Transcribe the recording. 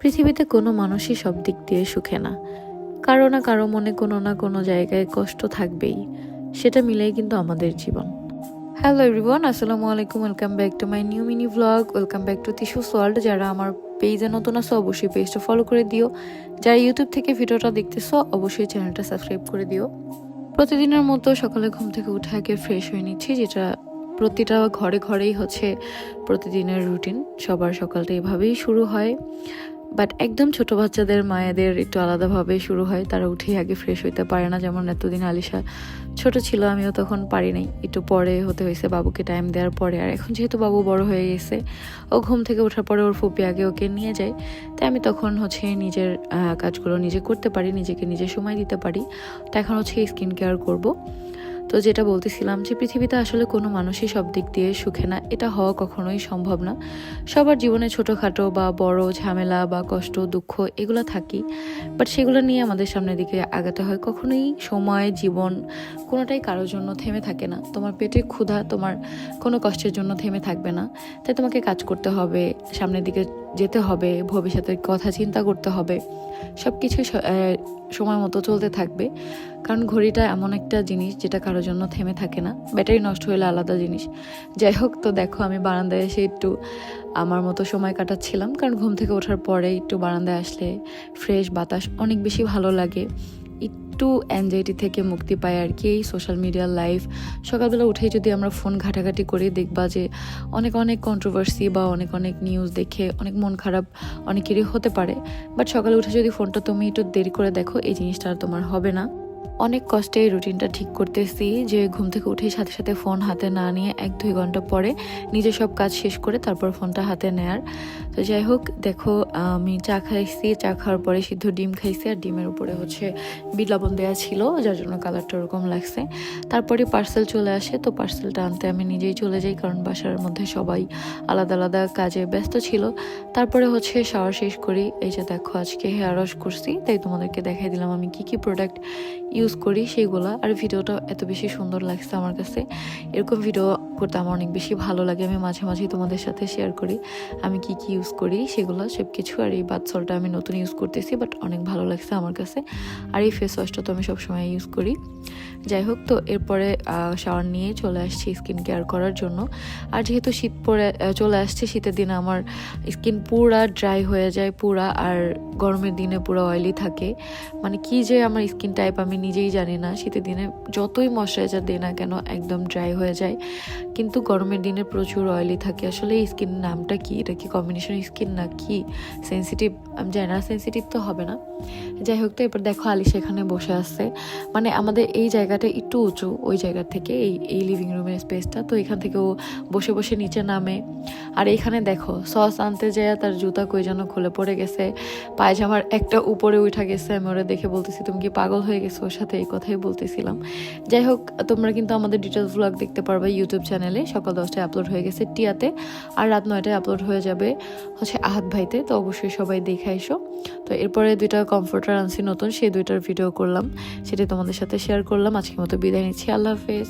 পৃথিবীতে কোনো মানুষই সব দিক দিয়ে সুখে না। কারও না কারও মনে কোনো না কোনো জায়গায় কষ্ট থাকবেই। সেটা মিলেই কিন্তু আমাদের জীবন। হ্যালো এভরিওয়ান আসসালামু আলাইকুম welcome back to my new mini vlog welcome back to Tishu's world যারা আমার পেজে নতুন আছে, অবশ্যই পেজটা ফলো করে দিও। যারা ইউটিউব থেকে ভিডিওটা দেখতেছো, অবশ্যই চ্যানেলটা সাবস্ক্রাইব করে দিও। প্রতিদিনের মতো সকালে ঘুম থেকে উঠে আগে ফ্রেশ হয়ে নিচ্ছি, যেটা প্রতিটা ঘরে ঘরেই হচ্ছে প্রতিদিনের রুটিন সবার সকালটা এভাবেই শুরু হয়। বাট একদম ছোট বাচ্চাদের, মায়েদের একটু আলাদাভাবে শুরু হয়। তারা উঠেই আগে ফ্রেশ হইতে পারে না। যেমন এতদিন আলিশা ছোট ছিল, আমিও তখন পারি নাই। একটু পরে হতে হয়েছে বাবুকে টাইম দেওয়ার পরে। আর এখন যেহেতু বাবু বড় হয়ে গেছে, ও ঘুম থেকে ওঠার পরে ওর ফুপি আগে ওকে নিয়ে যায়। তাই আমি তখন হচ্ছে নিজের কাজগুলো নিজে করতে পারি, নিজেকে নিজে সময় দিতে পারি। তো এখন হচ্ছে স্কিন কেয়ার করব। তো যেটা বলতেছিলাম যে পৃথিবীতে আসলে কোনো মানুষই সব দিক দিয়ে সুখে না, এটা হওয়া কখনোই সম্ভব না। সবার জীবনে ছোটোখাটো বা বড় ঝামেলা বা কষ্ট, দুঃখ এগুলো থাকি বাট সেগুলো নিয়ে আমাদের সামনের দিকে আগাতে হয়। কখনোই সময়, জীবন কোনোটাই কারোর জন্য থেমে থাকে না। তোমার পেটে ক্ষুধা তোমার কোনো কষ্টের জন্য থেমে থাকবে না। তাই তোমাকে কাজ করতে হবে সামনের দিকে যেতে হবে, ভবিষ্যতের কথা চিন্তা করতে হবে সব কিছু সময় মতো চলতে থাকবে। কারণ ঘড়িটা এমন একটা জিনিস যেটা কারোর জন্য থেমে থাকে না, ব্যাটারি নষ্ট হলে আলাদা জিনিস। যাই হোক তো দেখো, আমি বারান্দায় এসে একটু আমার মতো সময় কাটাচ্ছিলাম। কারণ ঘুম থেকে ওঠার পরে একটু বারান্দায় আসলে ফ্রেশ বাতাস অনেক বেশি ভালো লাগে। একটু অ্যাংজাইটি থেকে মুক্তি পায় আর কি, এই সোশ্যাল মিডিয়ার লাইফ সকালবেলা উঠেই যদি আমরা ফোন ঘাটাঘাটি করে দেখবা যে অনেক অনেক কন্ট্রোভার্সি বা অনেক অনেক নিউজ দেখে অনেক মন খারাপ অনেকেরই হতে পারে। বাট সকালে উঠে যদি ফোনটা তুমি একটু দেরি করে দেখো, এই জিনিসটা আর তোমার হবে না। অনেক কষ্টে এই রুটিনটা ঠিক করতেছি যে ঘুম থেকে উঠে সাথে সাথে ফোন হাতে না নিয়ে এক দুই ঘণ্টা পরে নিজে সব কাজ শেষ করে তারপর ফোনটা হাতে নেয়ার। তো যাই হোক, দেখো, আমি চা খাইছি, চা খাওয়ার পরে সিদ্ধ ডিম খাইছি আর ডিমের উপরে হচ্ছে বিলাবন দেওয়া ছিল, যার জন্য কালারটা ওরকম লাগছে। তারপরে পার্সেল চলে আসে, তো পার্সেলটা আনতে আমি নিজেই চলে যাই কারণ বাসার মধ্যে সবাই আলাদা আলাদা কাজে ব্যস্ত ছিল। তারপরে হচ্ছে শাওয়ার শেষ করি, এই যে দেখো আজকে হেয়ার ওয়াশ করছি, তাই তোমাদেরকে দেখাই দিলাম আমি কি কি প্রোডাক্ট ইউজ করি সেইগুলা। আর ভিডিওটা এত বেশি সুন্দর লাগছে আমার কাছে। এরকম ভিডিও করতে আমার অনেক বেশি ভালো লাগে। আমি মাঝে মাঝে তোমাদের সাথে শেয়ার করি। আমি কি কি ইউজ করি সেগুলো সব কিছু আর এই বাথসলটা আমি নতুন ইউজ করতেছি বাট অনেক ভালো লাগছে আমার কাছে। আর এই ফেস ওয়াশটা তো আমি সবসময় ইউজ করি। যাই হোক, তো এরপরে শাওয়ার নিয়ে চলে আসছি স্কিন কেয়ার করার জন্য। আর যেহেতু শীত পরে চলে আসছে, শীতের দিনে আমার স্কিন পুরা ড্রাই হয়ে যায় পুরা। আর গরমের দিনে পুরো অয়েলি থাকে। মানে কি যে আমার স্কিন টাইপ আমি নিজেই জানি না। শীতের দিনে যতই ময়শ্চারাইজার দিই না কেন একদম ড্রাই হয়ে যায়। কিন্তু গরমের দিনে প্রচুর অয়েলি থাকে। আসলে এই স্কিন নামটা কি? এটা কি কম্বিনেশন স্কিন না কি? সেন্সিটিভ আমি জানি না। সেন্সিটিভ তো হবে না। যাই হোক, তো এবার দেখো আলিশ এখানে বসে আছে। মানে আমাদের এই জায়গাটা একটু উঁচু, ওই জায়গা থেকে এই এই লিভিং রুমের স্পেসটা তো এখান থেকে ও বসে বসে নিচে নামে। আর এখানে দেখো সস আনতে যায় তার জুতা কই যেন খুলে পড়ে গেছে। পায়জামার একটা উপরে উঠা গেছে। আমি ওরা দেখে বলতেছি, তুমি কি পাগল হয়ে গেছো? ওর সাথে এই কথাই বলতেছিলাম। যাই হোক, তোমরা কিন্তু আমাদের ডিটেলস ব্লগ দেখতে পারবে ইউটিউব চ্যানেলে সকাল দশটায় আপলোড হয়ে গেছে টিয়াতে আর রাত নয়টায় আপলোড হয়ে যাবে হচ্ছে আহাত ভাইতে। তো অবশ্যই সবাই দেখে এসো। তো এরপরে দুইটা কমফোর্টার আনছি নতুন, সেই দুইটার ভিডিও করলাম। সেটা তোমাদের সাথে শেয়ার করলাম। আজকের মতো বিদায় নিচ্ছি। আল্লাহ হাফেজ।